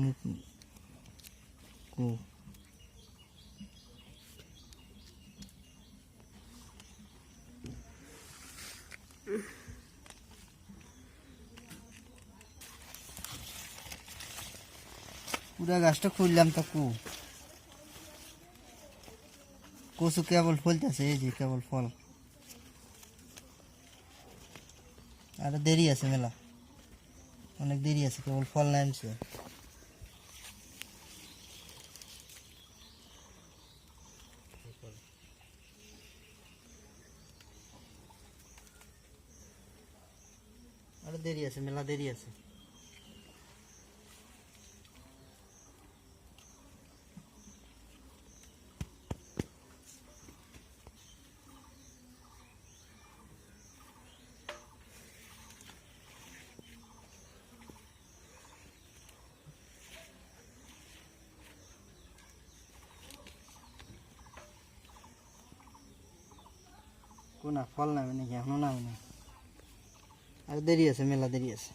মুখ কু পুরা গাছটা খুললাম তো কু। কচু কেবল ফলতেছে, এই যে কেবল ফল। আর দেরি আছে মেলা। অনেক দেরি আছে, কেবল ফল নামছে দেরি আছে মেলা দেরি আছে কোনা ফল নামে নাকি এখনো নামে না আর দেরি আছে মেলা দেরি আছে।